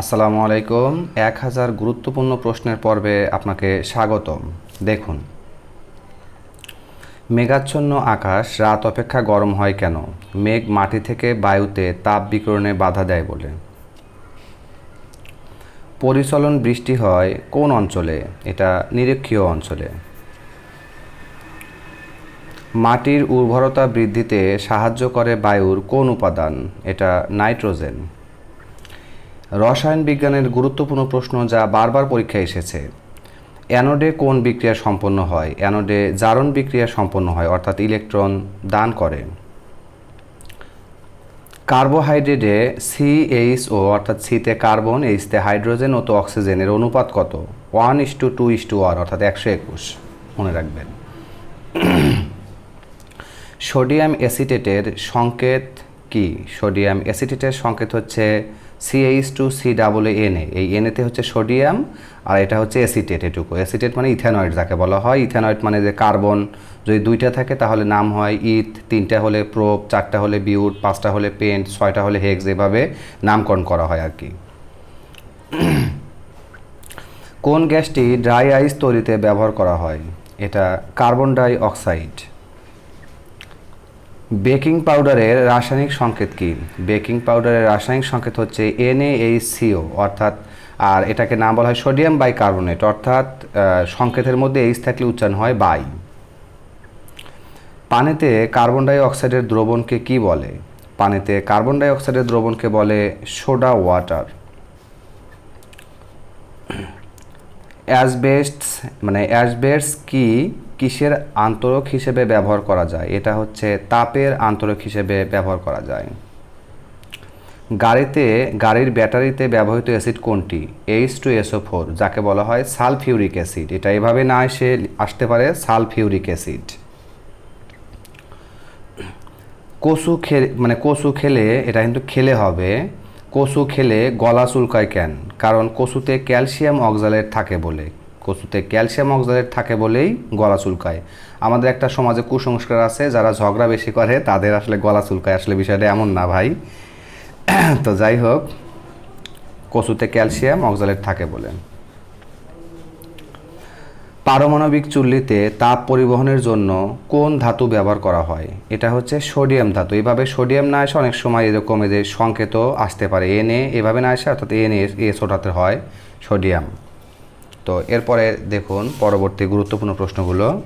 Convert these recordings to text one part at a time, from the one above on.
আসসালামু আলাইকুম। এক হাজার গুরুত্বপূর্ণ প্রশ্নের পর্বে আপনাকে স্বাগতম। দেখুন। মেঘাচ্ছন্ন আকাশ রাত অপেক্ষা গরম হয় কেন? মেঘ মাটি থেকে বায়ুতে তাপ বিকিরণে বাধা দেয় বলে। পরিচলন বৃষ্টি হয় কোন অঞ্চলে? এটা নিরক্ষীয় অঞ্চলে। মাটির উর্বরতা বৃদ্ধিতে সাহায্য করে বায়ুর কোন উপাদান? এটা নাইট্রোজেন। রসায়ন বিজ্ঞানের গুরুত্বপূর্ণ প্রশ্ন যা বারবার পরীক্ষায় এসেছে। অ্যানোডে কোন বিক্রিয়া সম্পন্ন হয়? অ্যানোডে জারণ বিক্রিয়া সম্পন্ন হয়, অর্থাৎ ইলেকট্রন দান করে। কার্বোহাইড্রেটে সিএইচও অর্থাৎ সিতে কার্বন এইচতে হাইড্রোজেন ও তো অক্সিজেনের অনুপাত কত? One is to two is to one, অর্থাৎ একশো একুশ। মনে রাখবেন। সোডিয়াম অ্যাসিটেটের সংকেত কি? সোডিয়াম অ্যাসিটেটের সংকেত হচ্ছে CH two C double NA এই এনএতে হচ্ছে সোডিয়াম আর এটা হচ্ছে অ্যাসিটেট এটুকু। অ্যাসিটেট মানে ইথানয়েড যাকে বলা হয়। ইথানয়েড মানে যে কার্বন, যদি দুইটা থাকে তাহলে নাম হয় ইথ, তিনটা হলে প্রোপ চারটা হলে বিউট, পাঁচটা হলে পেন্ট, ছয়টা হলে হেক্স, এভাবে নামকরণ করা হয় আর কি কোন গ্যাসটি ড্রাই আইস তৈরিতে ব্যবহার করা হয়? এটা কার্বন ডাই অক্সাইড। বেকিং পাউডারের রাসায়নিক সংকেত কি? বেকিং পাউডারের রাসায়নিক সংকেত হচ্ছে এনএএইচসিও অর্থাৎ, আর এটাকে নাম বলা হয় সোডিয়াম বাইকার্বনেট, অর্থাৎ সংকেতের মধ্যে এইচ থাকলে উচ্চারণ হয় বাই। পানিতে কার্বন ডাই অক্সাইডের দ্রবণকে কি বলে? পানিতে কার্বন ডাই অক্সাইডের দ্রবণকে বলে সোডা ওয়াটার। অ্যাসবেস্টস মানে অ্যাসবেস্টস কি? কিসের আন্তরক হিসেবে ব্যবহার করা যায়? এটা হচ্ছে তাপের আন্তরক হিসেবে ব্যবহার করা যায়। গাড়িতে, গাড়ির ব্যাটারিতে ব্যবহৃত অ্যাসিড কোনটি? এইচ টু এসও ফোর যাকে বলা হয় সালফিউরিক অ্যাসিড। এটা এভাবে না এসে আসতে পারে, সালফিউরিক অ্যাসিড। কচু খেলে মানে কচু খেলে, এটা কিন্তু খেলে হবে। কচু খেলে গলা চুলকায় কেন? কারণ কচুতে ক্যালসিয়াম অক্সালেট থাকে বলে। কচুতে ক্যালসিয়াম অক্সালেট থাকে বলেই গলা চুলকায়। আমাদের একটা সমাজে কুসংস্কার আছে, যারা ঝগড়া বেশি করে, তাদের আসলে গলা চুলকায়। আসলে বিষয়টা এমন না ভাই। তো যাই হোক, কচুতে ক্যালসিয়াম অক্সালেট থাকে বলে। পারমাণবিক চুল্লিতে তাপ পরিবহনের জন্য কোন ধাতু ব্যবহার করা হয়? এটা হচ্ছে সোডিয়াম ধাতু। এভাবে সোডিয়াম না এসে অনেক সময় এরকম এদের সংকেত আসতে পারে। এনে এভাবে না এসে, অর্থাৎ এনে এস ওঠাতে হয় সোডিয়াম। তো এরপরে দেখুন পরবর্তী গুরুত্বপূর্ণ প্রশ্নগুলো।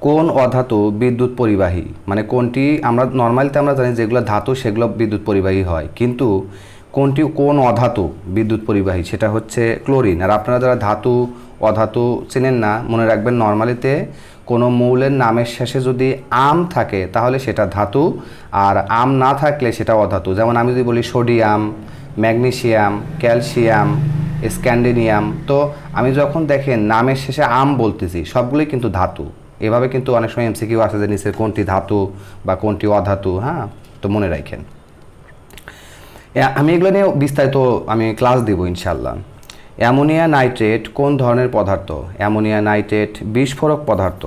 কোন অধাতু বিদ্যুৎ পরিবাহী? মানে কোনটি আমরা নর্মালিতে আমরা জানি যেগুলো ধাতু, সেগুলো বিদ্যুৎ পরিবাহী হয়। কিন্তু কোনটি, কোন অধাতু বিদ্যুৎ পরিবাহী? সেটা হচ্ছে ক্লোরিন। আর আপনারা যারা ধাতু, অধাতু চেনেন না, মনে রাখবেন নর্মালিতে কোনো মৌলের নামের শেষে যদি আম থাকে, তাহলে সেটা ধাতু। আর আম না থাকলে সেটা অধাতু। যেমন আমি যদি বলি সোডিয়াম, ম্যাগনেসিয়াম, ক্যালসিয়াম স্ক্যান্ডিনিয়াম। তো আমি যখন দেখেন নামের শেষে আম বলতেছি, সবগুলোই কিন্তু ধাতু। এভাবে কিন্তু অনেক সময় এমসিকিউ আসে যে নিচের কোনটি ধাতু বা কোনটি অধাতু হ্যাঁ? তো মনে রাখেন। আমি এগুলো নিয়ে বিস্তারিত আমি ক্লাস দিব ইনশাল্লাহ অ্যামোনিয়া নাইট্রেট কোন ধরনের পদার্থ? অ্যামোনিয়া নাইট্রেট বিস্ফোরক পদার্থ।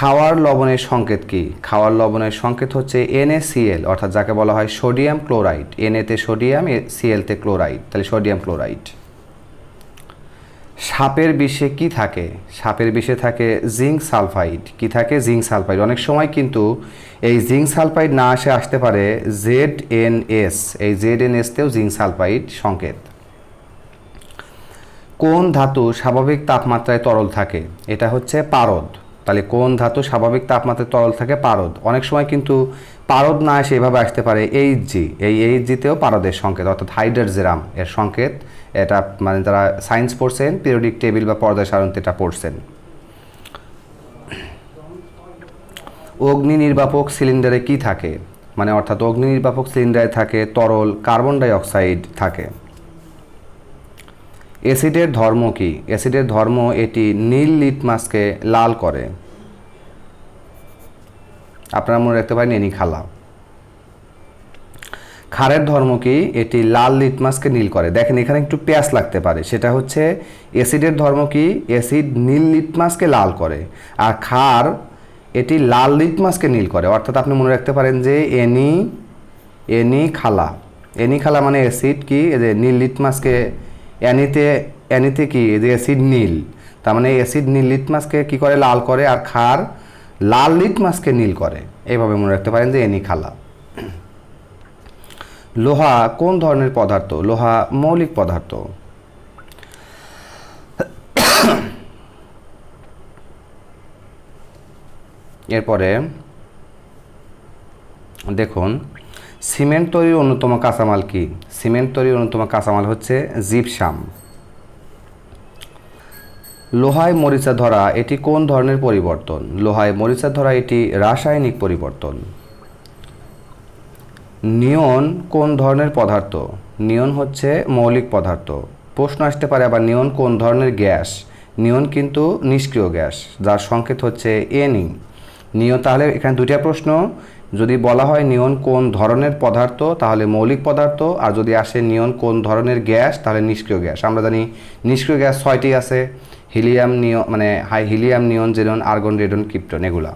খাওয়ার লবণের সংকেত কি? খাওয়ার লবণের সংকেত হচ্ছে NaCl অর্থাৎ যাকে বলা হয় সোডিয়াম ক্লোরাইড। এনএতে sodium সিএলতে chloride. তাহলে সোডিয়াম ক্লোরাইড। সাপের বিষে কি থাকে? সাপের বিষে থাকে জিঙ্ক সালফাইড। কি থাকে? Zinc sulphide. অনেক সময় কিন্তু এই জিঙ্ক সালফাইড না আসে, আসতে পারে জেড এন এস এই জেড এন এসতেও জিঙ্ক সালফাইড সংকেত। কোন ধাতু স্বাভাবিক তাপমাত্রায় তরল থাকে? এটা হচ্ছে পারদ। তাহলে কোন ধাতু স্বাভাবিক তাপমাত্রায় তরল থাকে? পারদ। অনেক সময় কিন্তু পারদ না এসে এভাবে আসতে পারে এইচ জি এই এইচ জিতেও পারদের সংকেত, অর্থাৎ হাইড্রোজেরাম এর সংকেত। এটা মানে যারা সায়েন্স পড়ছেন পিরিয়ডিক টেবিল বা পর্দা সারণীতে এটা পড়ছেন। অগ্নি নির্বাপক সিলিন্ডারে কি থাকে? মানে অর্থাৎ অগ্নি নির্বাপক সিলিন্ডারে থাকে তরল কার্বন ডাই অক্সাইড থাকে। অ্যাসিডের ধর্ম কি? অ্যাসিডের ধর্ম এটি নীল লিটমাসকে লাল করে। আপনারা মনে রাখতে পারেন এনি খালা। ক্ষারের ধর্ম কি? এটি লাল লিটমাসকে নীল করে। দেখেন এখানে একটু পেঁয়াজ লাগতে পারে। সেটা হচ্ছে অ্যাসিডের ধর্ম কি? অ্যাসিড নীল লিটমাসকে লাল করে। আর ক্ষার এটি লাল লিটমাসকে নীল করে। অর্থাৎ আপনি মনে রাখতে পারেন যে এনি এনি খালা। এনি খালা মানে অ্যাসিড কি? নীল লিটমাসকে অ্যানিতে অ্যানিতে কি? যে অ্যাসিড নীল। তার মানে অ্যাসিড নীল লিটমাসকে কি করে? লাল করে, আর খার লাল লিটমাসকে নীল করে। এইভাবে মনে রাখতে পারেন যে এনি খালা। লোহা কোন ধরনের পদার্থ? লোহা মৌলিক পদার্থ। এরপরে দেখুন সিমেন্ট তৈরির অন্যতম কাঁচামাল কি? সিমেন্ট তৈরির অন্যতম কাঁচামাল হচ্ছে জিপসাম। লোহায় মরিচা ধরা, এটি কোন ধরনের পরিবর্তন? লোহায় মরিচা ধরা, এটি রাসায়নিক পরিবর্তন। নিয়ন কোন ধরনের পদার্থ? নিয়ন হচ্ছে মৌলিক পদার্থ। প্রশ্ন আসতে পারে, আবার নিয়ন কোন ধরনের গ্যাস? নিয়ন কিন্তু নিষ্ক্রিয় গ্যাস, যার সংকেত হচ্ছে এনি নিয়ন তাহলে এখানে দুইটা প্রশ্ন। যদি বলা হয় নিয়ন কোন ধরনের পদার্থ, তাহলে মৌলিক পদার্থ, আর যদি আসে নিয়ন কোন ধরনের গ্যাস, তাহলে নিষ্ক্রিয় গ্যাস। আমরা জানি নিষ্ক্রিয় গ্যাস ছয়টি আছে, হিলিয়াম নিয়ন মানে হাই হিলিয়াম, নিয়ন, জেরন, আর্গন, রেডন, কিপ্টন এগুলা।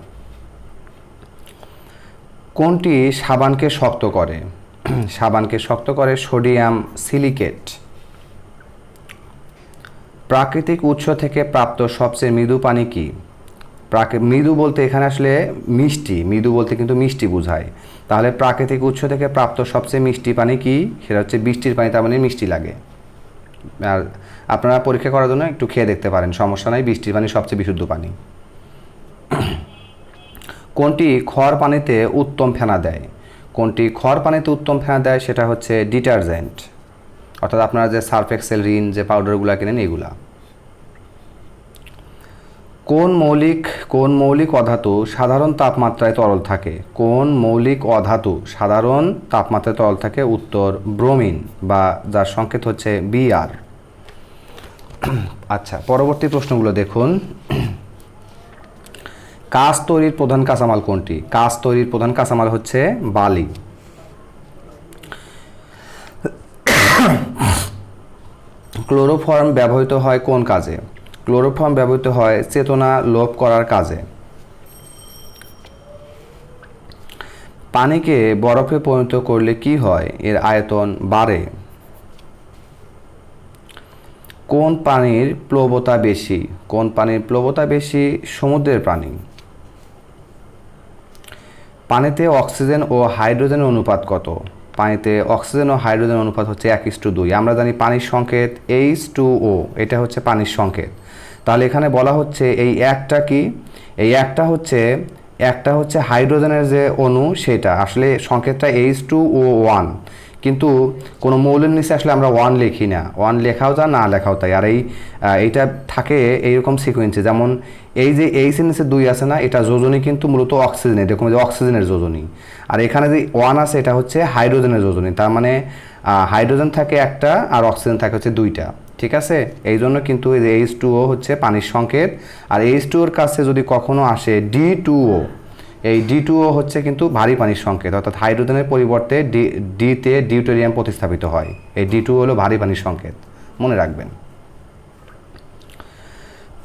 কোনটি সাবানকে শক্ত করে? সাবানকে শক্ত করে সোডিয়াম সিলিকেট। প্রাকৃতিক উৎস থেকে প্রাপ্ত সবচেয়ে মৃদু পানি কি? প্রাকৃ মৃদু বলতে এখানে আসলে মিষ্টি, মৃদু বলতে কিন্তু মিষ্টি বোঝায়। তাহলে প্রাকৃতিক উৎস থেকে প্রাপ্ত সবচেয়ে মিষ্টি পানি কি? সেটা হচ্ছে বৃষ্টির পানি, তার মানে মিষ্টি লাগে। আর আপনারা পরীক্ষা করার জন্য একটু খেয়ে দেখতে পারেন, সমস্যা নাই, বৃষ্টির পানি সবচেয়ে বিশুদ্ধ পানি। কোনটি খড় পানিতে উত্তম ফেনা দেয়? কোনটি খড় পানিতে উত্তম ফেনা দেয়? সেটা হচ্ছে ডিটারজেন্ট। অর্থাৎ আপনারা যে সার্ফ এক্সেল রিন, যে পাউডারগুলো কেনেন, এগুলা। কোন মৌলিক কোন মৌলিক অধাতু সাধারণ তাপমাত্রায় তরল থাকে? কোন মৌলিক অধাতু সাধারণ তাপমাত্রায় তরল থাকে? উত্তর, ব্রোমিন বা যার সংকেত হচ্ছে বিআর। আচ্ছা পরবর্তী প্রশ্নগুলো দেখুন। কাঁচ তৈরির প্রধান কাঁচামাল কোনটি? কাঁচ তৈরির প্রধান কাঁচামাল হচ্ছে বালি। ক্লোরোফর্ম ব্যবহৃত হয় কোন কাজে? ক্লোরোফর্ম ব্যবহৃত হয় চেতনা লোপ করার কাজে। পানিকে বরফে পরিণত করলে কি হয়? এর আয়তন বাড়ে। কোন পানির প্লবতা বেশি? কোন পানির প্লবতা বেশি? সমুদ্রের পানি। পানিতে অক্সিজেন ও হাইড্রোজেনের অনুপাত কত? পানিতে অক্সিজেন ও হাইড্রোজেন অনুপাত হচ্ছে এক ইস টু দুই। আমরা জানি পানির সংকেত এইচ টু ও। এটা হচ্ছে পানির সংকেত। তাহলে এখানে বলা হচ্ছে এই একটা কি? এই একটা হচ্ছে একটা হচ্ছে হাইড্রোজেনের যে অণু সেটা। আসলে সংকেতটা এইচ টু ও ওয়ান কিন্তু কোনো মৌলের নিচে আসলে আমরা ওয়ান লিখি না। ওয়ান লেখাও যা না লেখাও তাই আর এই এইটা থাকে এইরকম সিকোয়েন্সে যেমন এই যে এইচের নিচে দুই আছে না, এটা যোজনী কিন্তু মূলত অক্সিজেন। এরকম যে অক্সিজেনের যোজনী। আর এখানে যে ওয়ান আছে, এটা হচ্ছে হাইড্রোজেনের যোজনী। তার মানে হাইড্রোজেন থাকে একটা আর অক্সিজেন থাকে হচ্ছে দুইটা, ঠিক আছে? এই জন্য কিন্তু এই যে এইচ টু ও হচ্ছে পানির সংকেত। আর এইচ টু ওর কাছে যদি কখনো আসে ডি টু ও এই ডি টুও হচ্ছে কিন্তু ভারী পানির সংকেত, অর্থাৎ হাইড্রোজেনের পরিবর্তে ডি ডিতে ডিউটেরিয়াম প্রতিস্থাপিত হয়। এই ডি টু হলো ভারী পানির সংকেত, মনে রাখবেন।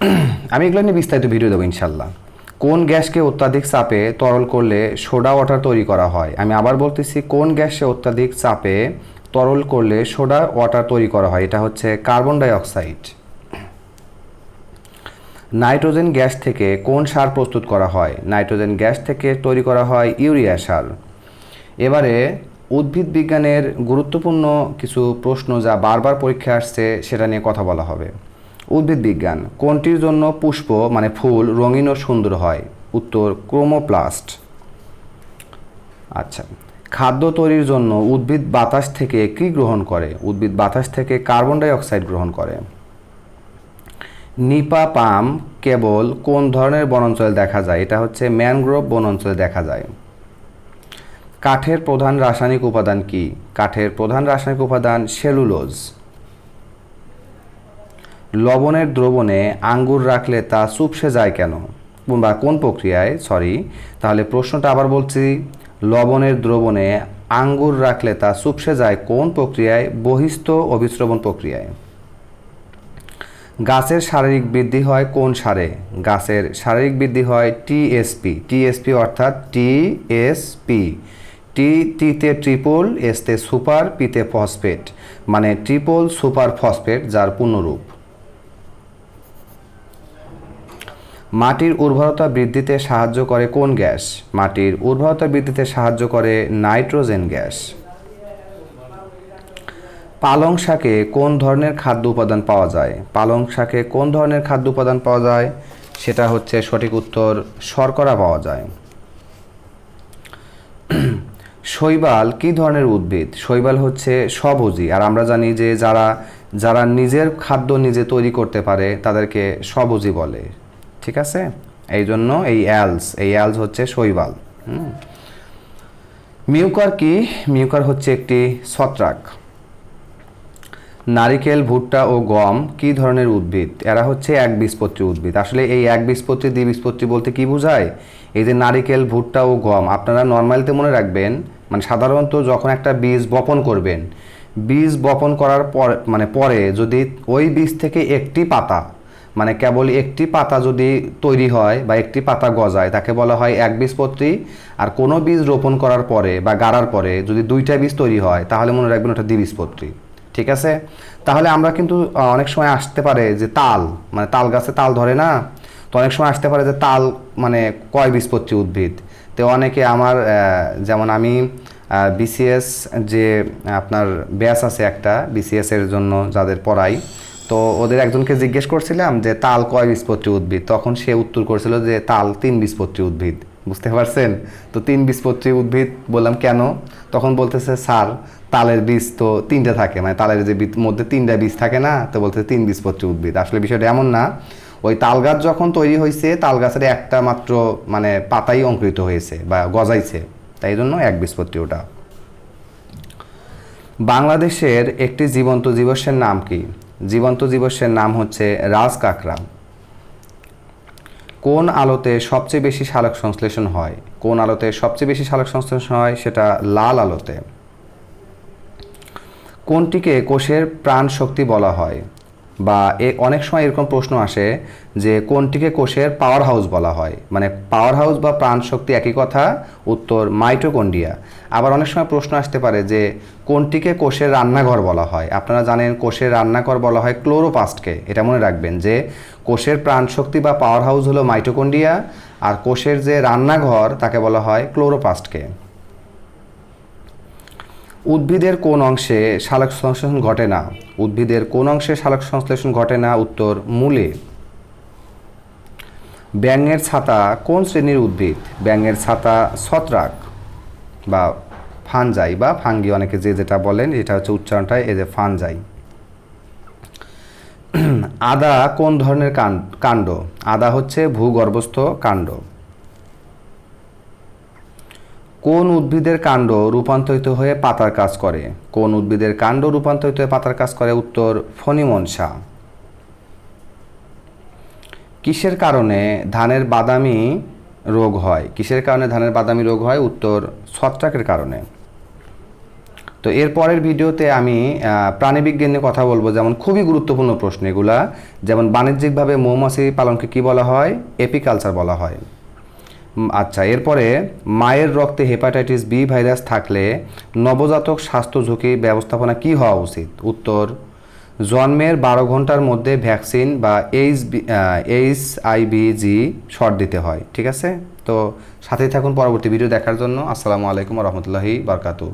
আমি এগুলো নিয়ে বিস্তারিত ভিডিও দেবো ইনশাল্লাহ। কোন গ্যাসকে অত্যাধিক চাপে তরল করলে সোডা ওয়াটার তৈরি করা হয়? আমি আবার বলতেছি, কোন গ্যাসে অত্যাধিক চাপে তরল করলে সোডা ওয়াটার তৈরি করা হয়। এটা হচ্ছে carbon dioxide nitrogen gas থেকে কোন সার প্রস্তুত করা হয়? নাইট্রোজেন গ্যাস থেকে তৈরি করা হয় ইউরিয়া সার। এবারে উদ্ভিদ বিজ্ঞানের গুরুত্বপূর্ণ কিছু প্রশ্ন যা বারবার পরীক্ষা আসছে, সেটা নিয়ে কথা বলা হবে। উদ্ভিদ বিজ্ঞান, কোনটির জন্য পুষ্প মানে ফুল, রঙিন ও সুন্দর হয়? উত্তর, ক্রোমোপ্লাস্ট। আচ্ছা। খাদ্য তৈরির জন্য উদ্ভিদ বাতাস থেকে কী গ্রহণ করে? উদ্ভিদ বাতাস থেকে কার্বন ডাই অক্সাইড গ্রহণ করে। নিপা পাম কেবল কোন ধরনের বনাঞ্চলে দেখা যায়? এটা হচ্ছে ম্যানগ্রোভ বনাঞ্চলে দেখা যায়। কাঠের প্রধান রাসায়নিক উপাদান কি? কাঠের প্রধান রাসায়নিক উপাদান সেলুলোজ। লবণের দ্রবণে আঙ্গুর রাখলে তা চুপসে যায় কেন? বা কোন প্রক্রিয়ায়? সরি, তাহলে প্রশ্নটা আবার বলছি। লবণের দ্রবণে আঙ্গুর রাখলে তা চুপসে যায় কোন প্রক্রিয়ায়? বহিস্থ অভিস্রবণ প্রক্রিয়ায়। গাছের শারীরিক বৃদ্ধি হয় কোন সারে? গাছের শারীরিক বৃদ্ধি হয় টিএসপি টিএসপি অর্থাৎ টিএসপি টি টিতে ট্রিপল এসতে সুপার পিতে ফসফেট। মানে ট্রিপল সুপার ফসফেট, যার পূর্ণরূপ। মাটির উর্বরতা বৃদ্ধিতে সাহায্য করে কোন গ্যাস? মাটির উর্বরতা বৃদ্ধিতে সাহায্য করে নাইট্রোজেন গ্যাস। পালং শাকে কোন ধরনের খাদ্য উপাদান পাওয়া যায়? পালং শাকে কোন ধরনের খাদ্য উপাদান পাওয়া যায়? সেটা হচ্ছে সঠিক উত্তর, শর্করা পাওয়া যায়। শৈবাল কি ধরনের উদ্ভিদ? শৈবাল হচ্ছে স্বভোজী আর আমরা জানি যে যারা যারা নিজের খাদ্য নিজে তৈরি করতে পারে, তাদেরকে স্বভোজী বলে। ঠিক আছে? এই জন্য এই অ্যালস এই অ্যালস হচ্ছে শৈবাল। মিউকার কি? মিউকার হচ্ছে একটি ছত্রাক। নারিকেল, ভুট্টা ও গম কি ধরনের উদ্ভিদ? এরা হচ্ছে এক বীজপত্রী উদ্ভিদ। আসলে এই এক বীজপত্রী দ্বিবীজপত্রী বলতে কি বোঝায়? এই যে নারিকেল, ভুট্টা ও গম, আপনারা নর্মালিতে মনে রাখবেন মানে সাধারণত যখন একটা বীজ বপন করবেন, বীজ বপন করার পর মানে পরে যদি ওই বীজ থেকে একটি পাতা মানে কেবল একটি পাতা যদি তৈরি হয় বা একটি পাতা গজায়, তাকে বলা হয় এক বীজপত্রী। আর কোনো বীজ রোপণ করার পরে বা গাড়ার পরে যদি দুইটা বীজ তৈরি হয়, তাহলে মনে রাখবেন ওটা দ্বিবীজপত্রী। ঠিক আছে? তাহলে আমরা কিন্তু অনেক সময় আসতে পারে যে তাল মানে তাল গাছে তাল ধরে না? তো অনেক সময় আসতে পারে যে তাল মানে কয় বীজপত্রী উদ্ভিদ? তো অনেকে আমার যেমন আমি বিসিএস যে আপনার ব্যাস আছে একটা বিসিএস এর জন্য যাদের পড়াই তো ওদের একজনকে জিজ্ঞেস করছিলাম যে, তাল কয় বীজপত্রী উদ্ভিদ? তখন সে উত্তর করেছিল যে, তাল তিন বীজপত্রী উদ্ভিদ। বুঝতে পারছেন? তো তিন বীজপত্রী উদ্ভিদ বললাম, কেন? তখন বলতেছে, স্যার, তালের বীজ তো তিনটে থাকে। মানে তালের যে মধ্যে তিনটা বীজ থাকে না, তো বলতেছে তিন বীজপত্রী উদ্ভিদ। আসলে বিষয়টা এমন না। ওই তাল গাছ যখন তৈরি হয়েছে, তাল গাছের একটা মাত্র মানে পাতাই অঙ্কুরিত হয়েছে বা গজাইছে। তাই জন্য এক বীজপত্রী ওটা। বাংলাদেশের একটি জীবন্ত জীবসের নাম কি? জীবন্ত জীবস্যের নাম হচ্ছে রাজ কাকরা কোন আলোতে সবচেয়ে বেশি শালক সংশ্লেষণ হয়? কোন আলোতে সবচেয়ে বেশি শালক সংশ্লেষণ হয়? সেটা লাল আলোতে। কোনটিকে কোষের প্রাণ শক্তি বলা হয়? বা এ অনেক সময় এরকম প্রশ্ন আসে যে কোনটিকে কোষের পাওয়ার হাউস বলা হয়? মানে পাওয়ার হাউস বা প্রাণ শক্তি একই কথা, উত্তর মাইটোকন্ডিয়া আবার অনেক সময় প্রশ্ন আসতে পারে যে কোনটিকে কোষের রান্নাঘর বলা হয়? আপনারা জানেন কোষের রান্নাঘর বলা হয় ক্লোরোপাস্টকে এটা মনে রাখবেন যে কোষের প্রাণ শক্তি বা পাওয়ার হাউস হলো মাইটোকন্ডিয়া আর কোষের যে রান্নাঘর তাকে বলা হয় ক্লোরোপাস্টকে উদ্ভিদের কোন অংশে শালক সংশ্লেষণ ঘটে না? উদ্ভিদের কোন অংশে শালক সংশ্লেষণ ঘটে না? উত্তর, মূলে। ব্যাঙের ছাতা কোন শ্রেণির উদ্ভিদ? ব্যাঙের ছাতা ছত্রাক বা ফানজাই বা ফাঙ্গি অনেকে যে যেটা বলেন, এটা হচ্ছে উচ্চারণটা, এই যে ফানজাই আদা কোন ধরনের কাণ্ড? আদা হচ্ছে ভূগর্ভস্থ কাণ্ড। কোন উদ্ভিদের কাণ্ড রূপান্তরিত হয়ে পাতার কাজ করে? কোন উদ্ভিদের কাণ্ড রূপান্তরিত হয়ে পাতার কাজ করে? উত্তর, ফণিমনসা। কিসের কারণে ধানের বাদামি রোগ হয়? কিসের কারণে ধানের বাদামি রোগ হয়? উত্তর, ছত্রাকের কারণে। তো এর পরের ভিডিওতে আমি প্রাণীবিজ্ঞান নিয়ে কথা বলব, যেমন খুবই গুরুত্বপূর্ণ প্রশ্ন এগুলা। যেমন বাণিজ্যিকভাবে মৌমাছি পালনকে কি বলা হয়? এপিকালচার বলা হয়। আচ্ছা এরপরে মায়ের রক্তে হেপাটাইটিস বি ভাইরাস থাকলে নবজাতক স্বাস্থ্য ঝুঁকি ব্যবস্থাপনা কি হওয়া উচিত? উত্তর, জন্মের বারো ঘণ্টার মধ্যে ভ্যাকসিন বা এইচ এইচ আইবিজি শট দিতে হয়, ঠিক আছে? তো সাথেই থাকুন পরবর্তী ভিডিও দেখার জন্য। আসসালামু আলাইকুম রহমতুল্লাহি বারকাতু